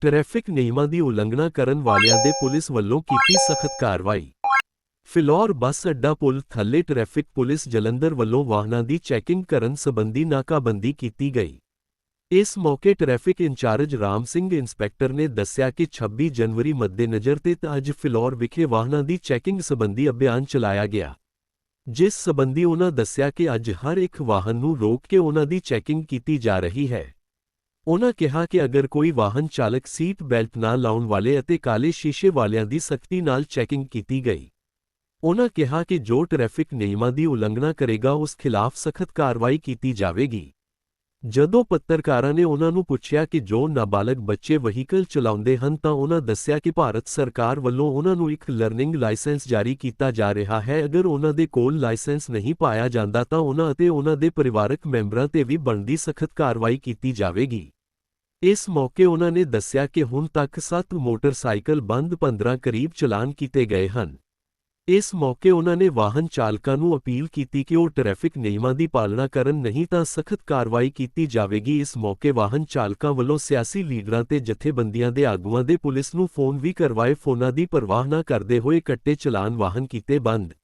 Traffic ਨਿਯਮਾਂ ਦੀ ਉਲੰਘਣਾ ਕਰਨ ਵਾਲਿਆਂ ਦੇ ਪੁਲਿਸ ਵੱਲੋਂ ਕੀਤੀ ਸਖਤ ਕਾਰਵਾਈ। ਫਿਲੌਰ ਬੱਸ ਅੱਡਾ ਪੁਲ ਥੱਲੇ ਟ੍ਰੈਫਿਕ ਪੁਲਿਸ ਜਲੰਧਰ ਵੱਲੋਂ ਵਾਹਨਾਂ ਦੀ ਚੈਕਿੰਗ ਕਰਨ ਸੰਬੰਧੀ ਨਾਕਾਬੰਦੀ ਕੀਤੀ ਗਈ। ਇਸ ਮੌਕੇ traffic incharge Ram Singh inspector ਨੇ ਦੱਸਿਆ ਕਿ 26 ਜਨਵਰੀ ਮੱਦੇਨਜ਼ਰ ਤੇ ਅੱਜ ਫਿਲੌਰ ਵਿਖੇ ਵਾਹਨਾਂ ਦੀ ਚੈਕਿੰਗ ਸੰਬੰਧੀ ਅਭਿਆਨ ਚਲਾਇਆ ਗਿਆ। ਜਿਸ ਸੰਬੰਧੀ ਉਨ੍ਹਾਂ ਦੱਸਿਆ ਕਿ ਅੱਜ ਹਰ ਇੱਕ ਵਾਹਨ ਨੂੰ ਰੋਕ ਕੇ ਉਹਨਾਂ ਦੀ ਚੈਕਿੰਗ ਕੀਤੀ ਜਾ ਰਹੀ ਹੈ। ਉਨ੍ਹਾਂ ਕਿਹਾ ਕਿ ਅਗਰ ਕੋਈ ਵਾਹਨ ਚਾਲਕ ਸੀਟ ਬੈਲਟ ਨਾ ਲਾਉਣ ਵਾਲੇ ਅਤੇ ਕਾਲੇ ਸ਼ੀਸ਼ੇ ਵਾਲਿਆਂ ਦੀ ਸਖਤੀ ਨਾਲ ਚੈਕਿੰਗ ਕੀਤੀ ਗਈ। ਉਨ੍ਹਾਂ ਕਿਹਾ ਕਿ ਜੋ ਟ੍ਰੈਫਿਕ ਨਿਯਮਾਂ ਦੀ ਉਲੰਘਣਾ ਕਰੇਗਾ, ਉਸ ਖਿਲਾਫ ਸਖਤ ਕਾਰਵਾਈ ਕੀਤੀ ਜਾਵੇਗੀ। ਜਦੋਂ ਪੱਤਰਕਾਰਾਂ ਨੇ ਉਨ੍ਹਾਂ ਨੂੰ ਪੁੱਛਿਆ ਕਿ ਜੋ ਨਾਬਾਲਗ ਬੱਚੇ ਵਹੀਕਲ ਚਲਾਉਂਦੇ ਹਨ, ਤਾਂ ਉਨ੍ਹਾਂ ਦੱਸਿਆ ਕਿ ਭਾਰਤ ਸਰਕਾਰ ਵੱਲੋਂ ਉਨ੍ਹਾਂ ਨੂੰ ਇੱਕ ਲਰਨਿੰਗ ਲਾਇਸੈਂਸ ਜਾਰੀ ਕੀਤਾ ਜਾ ਰਿਹਾ ਹੈ। ਅਗਰ ਉਹਨਾਂ ਦੇ ਕੋਲ ਲਾਇਸੈਂਸ ਨਹੀਂ ਪਾਇਆ ਜਾਂਦਾ, ਤਾਂ ਉਨ੍ਹਾਂ ਅਤੇ ਉਨ੍ਹਾਂ ਦੇ ਪਰਿਵਾਰਕ ਮੈਂਬਰਾਂ ਤੇ ਵੀ ਬਣਦੀ ਸਖਤ ਕਾਰਵਾਈ ਕੀਤੀ ਜਾਵੇਗੀ। ਇਸ ਮੌਕੇ ਉਨ੍ਹਾਂ ਨੇ ਦੱਸਿਆ ਕਿ ਹੁਣ ਤੱਕ 7 ਮੋਟਰਸਾਈਕਲ ਬੰਦ 15 ਕਰੀਬ ਚਲਾਨ ਕੀਤੇ ਗਏ ਹਨ। ਇਸ ਮੌਕੇ ਉਨ੍ਹਾਂ ਨੇ ਵਾਹਨ ਚਾਲਕਾਂ ਨੂੰ ਅਪੀਲ ਕੀਤੀ ਕਿ ਉਹ ਟ੍ਰੈਫਿਕ ਨਿਯਮਾਂ ਦੀ ਪਾਲਣਾ ਕਰਨ ਨਹੀਂ ਤਾਂ ਸਖਤ ਕਾਰਵਾਈ ਕੀਤੀ ਜਾਵੇਗੀ। ਇਸ ਮੌਕੇ ਵਾਹਨ ਚਾਲਕਾਂ ਵੱਲੋਂ ਸਿਆਸੀ ਲੀਡਰਾਂ ਤੇ ਜਥੇਬੰਦੀਆਂ ਦੇ ਆਗੂਆਂ ਦੇ ਪੁਲਿਸ ਨੂੰ ਫੋਨ ਵੀ ਕਰਵਾਏ। ਫੋਨਾਂ ਦੀ ਪਰਵਾਹ ਨਾ ਕਰਦੇ ਹੋਏ ਕੱਟੇ ਚਲਾਨ ਵਾਹਨ ਕੀਤੇ ਬੰਦ।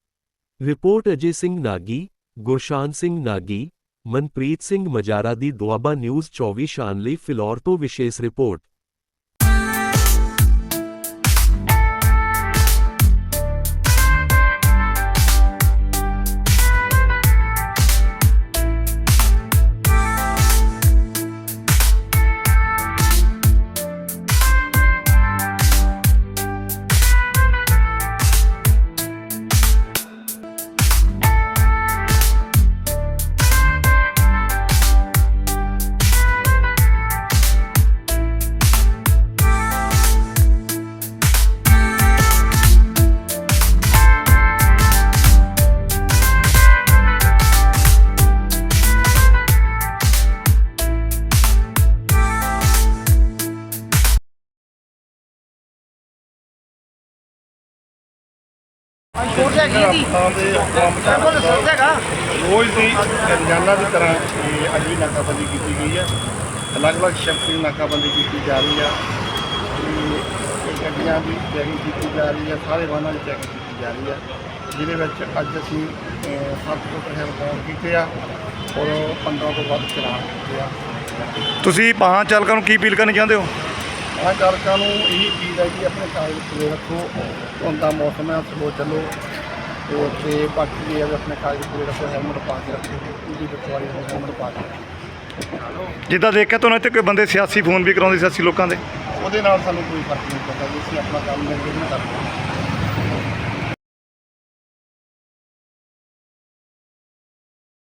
ਰਿਪੋਰਟ ਅਜੇ ਸਿੰਘ ਨਾਗੀ, ਗੁਰਸ਼ਾਨ ਸਿੰਘ ਨਾਗੀ ਮਨਪ੍ਰੀਤ ਸਿੰਘ ਮਜਾਰਾ ਦੀ ਦੁਆਬਾ ਨਿਊਜ਼ 24 ਸ਼ਾਨ ਲਈ ਫਿਲੌਰ ਤੋਂ ਵਿਸ਼ੇਸ਼ ਰਿਪੋਰਟ। ਦੇ ਰੋਜ਼ ਦੀ ਰੋਜ਼ਾਨਾ ਦੀ ਤਰ੍ਹਾਂ ਇਹ ਅੱਜ ਵੀ ਨਾਕਾਬੰਦੀ ਕੀਤੀ ਗਈ ਹੈ। ਅਲੱਗ-ਅਲੱਗ ਸ਼ਿਫਟ ਦੀ ਨਾਕਾਬੰਦੀ ਕੀਤੀ ਜਾ ਰਹੀ ਹੈ। ਤੇ ਗੱਡੀਆਂ ਦੀ ਚੈਕਿੰਗ ਕੀਤੀ ਜਾ ਰਹੀ ਹੈ। ਸਾਰੇ ਵਾਹਨਾਂ ਦੀ ਚੈਕਿੰਗ ਕੀਤੀ ਜਾ ਰਹੀ ਹੈ। ਜਿਹਦੇ ਵਿੱਚ ਅੱਜ ਅਸੀਂ ਸੱਤ ਫੁੱਟ ਹੈ ਰਿਕਾਰਡ ਕੀਤੇ ਆ ਔਰ 15 ਤੋਂ ਵੱਧ ਚਲਾਨ ਕੀਤੇ ਆ। ਤੁਸੀਂ ਵਾਹਨ ਚਾਲਕਾਂ ਨੂੰ ਕੀ ਅਪੀਲ ਕਰਨੀ ਚਾਹੁੰਦੇ ਹੋ? ਆ ਚਾਲਕਾਂ ਨੂੰ ਇਹ ਚੀਜ਼ ਹੈ ਕਿ ਆਪਣੇ ਕਾਗਜ਼ ਪੂਰੇ ਰੱਖੋ ਹੁਣ ਦਾ ਮੌਸਮ ਹੈ ਸਲੋ ਚੱਲੋ। ਤੇ ਤੇ ਬਾਕੀ ਵੀ ਆਪਣੇ ਕਾਗਜ਼ ਪੂਰੇ ਰੱਖੋ ਹੈਲਮਟ ਪਾ ਕੇ ਰੱਖੋ ਉਹਦੀ ਬਚਵਾਈ ਹੈਲਮਟ ਪਾ ਕੇ ਰੱਖੋ। ਜਿੱਦਾਂ ਦੇਖਿਆ ਤੁਹਾਨੂੰ ਇੱਥੇ ਕੋਈ ਬੰਦੇ ਸਿਆਸੀ ਫੋਨ ਵੀ ਕਰਾਉਂਦੇ ਸਿਆਸੀ ਲੋਕਾਂ ਦੇ? ਉਹਦੇ ਨਾਲ ਸਾਨੂੰ ਕੋਈ ਫ਼ਰਕ ਨਹੀਂ ਪੈਂਦਾ ਜੀ ਅਸੀਂ ਆਪਣਾ ਕੰਮ ਨਿਰਵਿਘਨ ਕਰਦੇ। ਹਾਂ